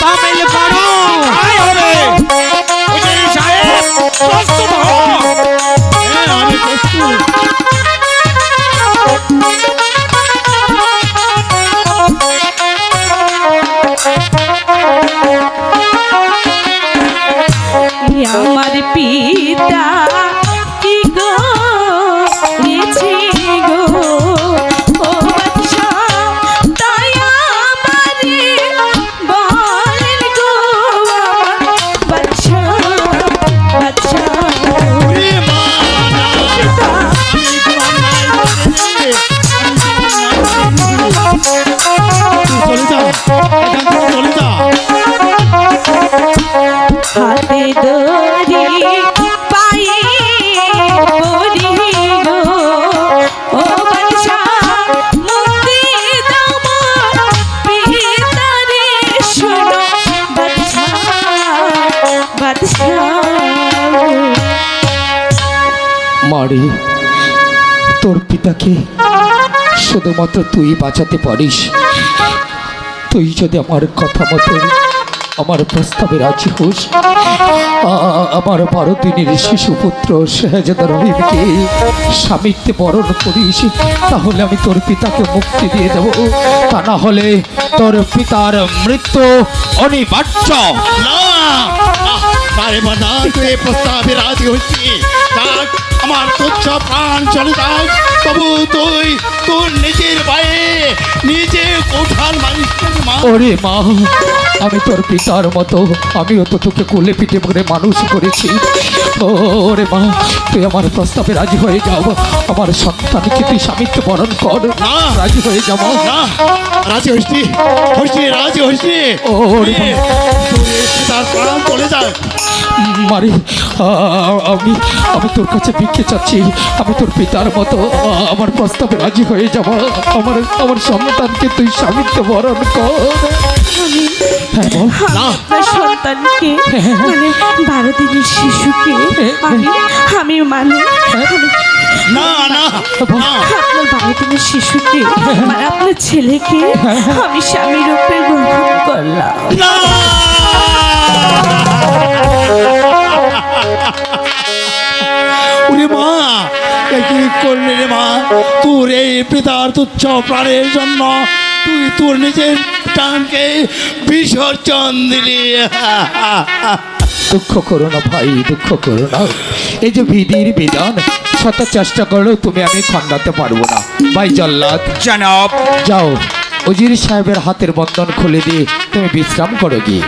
তামিল করো তাই হবে। সাহেব মারে, তোর পিতাকে শুধুমাত্র তুই বাঁচাতে পারিস। তুই যদি আমার কথা মতো আমার প্রস্তাবে রাজি হোস আমার বারো দিনের শিশুপুত্র শেহজাদার রহিমকে স্বামীত্বে বরণ করিস, তাহলে আমি তোর পিতাকে মুক্তি দিয়ে দেব। তা না হলে তোর পিতার মৃত্যু অনিবার্য। না তারে বাধা তুই প্রস্তাবে রাজি হচ্ছি। যাক আমার তুচ্ছ প্রাণ চলে যাক তবু তুই তোর নিজের পায়ে নিজে কোঠাল মানুষ মা। ওরে মা আমি তোর পিতার মতো আমিও তো তোকে কোলে পিঠে করে মানুষ করেছি। ওরে মা তুই আমার প্রস্তাবে রাজি হয়ে যাও। আমার সন্তানকে তুই স্বামিত্ব বরণ কর। না। রাজি হয়ে যাও না রাজি হইসনি হইসনি রাজি হইসনি ওরে মা। তার প্রাণ চলে যাক মারি আমি আমি তোর কাছে ভিক্ষে চাচ্ছি। আমি তোর পিতার মতো আমার প্রস্তাবে রাজি হয়ে যাব। আমার আমার সন্তানকে তুই স্বামিত্ব বরণ কর। আমি হ্যাঁ বল সন্তানকে মানে বারো দিনের শিশুকে আমি আমি মানে। না না। না। আপনার বারো দিনের শিশুকে আপনার ছেলেকে আমি স্বামী রূপে গ্রহণ করলাম। করলি রে মা তোর এই পিতার তুচ্ছ প্রাণের জন্য তুই তোর নিজের টানকে বিসর্জন দিলি। দুঃখ করো না ভাই দুঃখ করো না। এই যে বিধির বিধান শত চেষ্টা করলেও তুমি আমি খণ্ডাতে পারব না। ভাই জল্লাদ জনাব। যাও উজির সাহেবের হাতের বন্ধন খুলে দিয়ে তুমি বিশ্রাম করো গিয়ে।